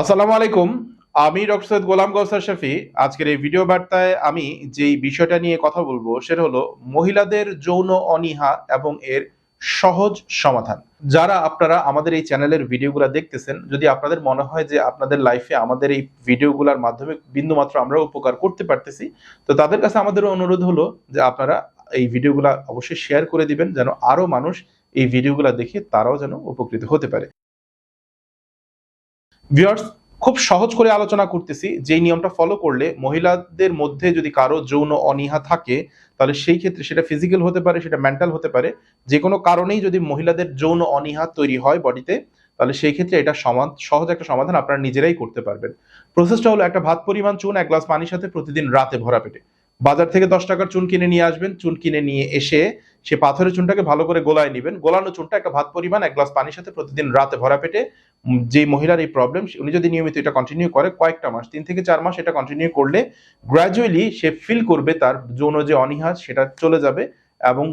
আসসালামু আলাইকুম। আমি ডক্টর সৈয়দ গোলাম গৌসার শফি। আজকের এই ভিডিও বার্তায় আমি যেই বিষয়টা নিয়ে কথা বলব, সেটা হলো মহিলাদের যৌন অনীহা এবং এর সহজ সমাধান। যারা আপনারা আমাদের এই চ্যানেলের ভিডিওগুলো দেখতেছেন, যদি আপনাদের মনে হয় যে আপনাদের লাইফে আমাদের এই ভিডিওগুলোর মাধ্যমে বিন্দুমাত্র আমরা উপকার করতে পারতেছি, তো তাদের কাছে আমাদের অনুরোধ হলো যে আপনারা এই ভিডিওগুলো অবশ্যই শেয়ার করে দিবেন, যেন আরও মানুষ এই ভিডিওগুলো দেখে তারাও যেন উপকৃত হতে পারে। ভিউয়ার্স খুব সহজ করে আলোচনা করতেছি। যেই নিয়মটা ফলো করলে মহিলাদের মধ্যে যদি কারও যৌন অনীহা থাকে, তাহলে সেই ক্ষেত্রে সেটা ফিজিক্যাল হতে পারে, সেটা মেন্টাল হতে পারে। যে কোনো কারণেই যদি মহিলাদের যৌন অনীহা তৈরি হয় বডিতে, তাহলে সেই ক্ষেত্রে এটা সমাধান সহজ একটা সমাধান আপনারা নিজেরাই করতে পারবেন। প্রসেসটা হলো একটা ভাত পরিমাণ চুন, এক গ্লাস পানির সাথে প্রতিদিন রাতে ভরা পেটে। বাজার থেকে দশ টাকার চুন কিনে নিয়ে আসবেন। চুন কিনে নিয়ে এসে সে পাথরের চুনটাকে ভালো করে গোলায় নেবেন। গোলানো চুনটা একটা ভাত পরিমাণ, এক গ্লাস পানির সাথে প্রতিদিন রাতে ভরা পেটে যে মহিলার এই প্রবলেম উনি যদি নিয়মিত এটা কন্টিনিউ করে, কয়েকটা মাস, তিন থেকে চার মাস এটা কন্টিনিউ করলে গ্র্যাজুয়ালি সে ফিল করবে তার যৌন যে অনীহা, সেটা চলে যাবে এবং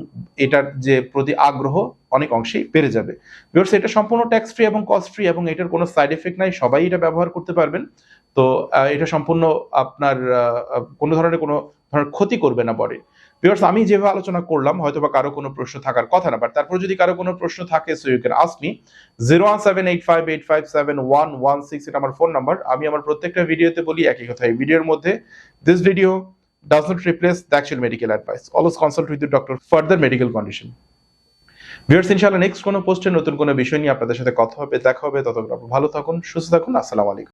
এটার যে প্রতি আগ্রহ অনেক অংশেই বেড়ে যাবে। বিকজ এটা সম্পূর্ণ ট্যাক্স ফ্রি এবং কস্ট ফ্রি এবং এটার কোনো সাইড এফেক্ট নাই। সবাই এটা ব্যবহার করতে পারবেন। তো এটা সম্পূর্ণ আপনার কোনো ধরনের কোনো ধরনের ক্ষতি করবে না বডি বিকজ আমি যেভাবে আলোচনা করলাম হয়তো বা কারও কোনো প্রশ্ন থাকার কথা না বাট তারপর যদি কারও কোনো প্রশ্ন থাকে so you can ask me zero one seven eight five eight five seven one one six এটা আমার ফোন নাম্বার আমি আমার প্রত্যেকটা ভিডিওতে বলি একই কথা। এই ভিডিওর মধ্যে this video does not replace the actual medical advice always consult with the doctor further medical condition viewers ইনশাআল্লাহ নেক্সট কোনো পোস্টে নতুন কোনো বিষয় নিয়ে আপনাদের সাথে কথা হবে, দেখা হবে, ততক্ষণ ভালো থাকুন, সুস্থ থাকুন, আসসালামু আলাইকুম।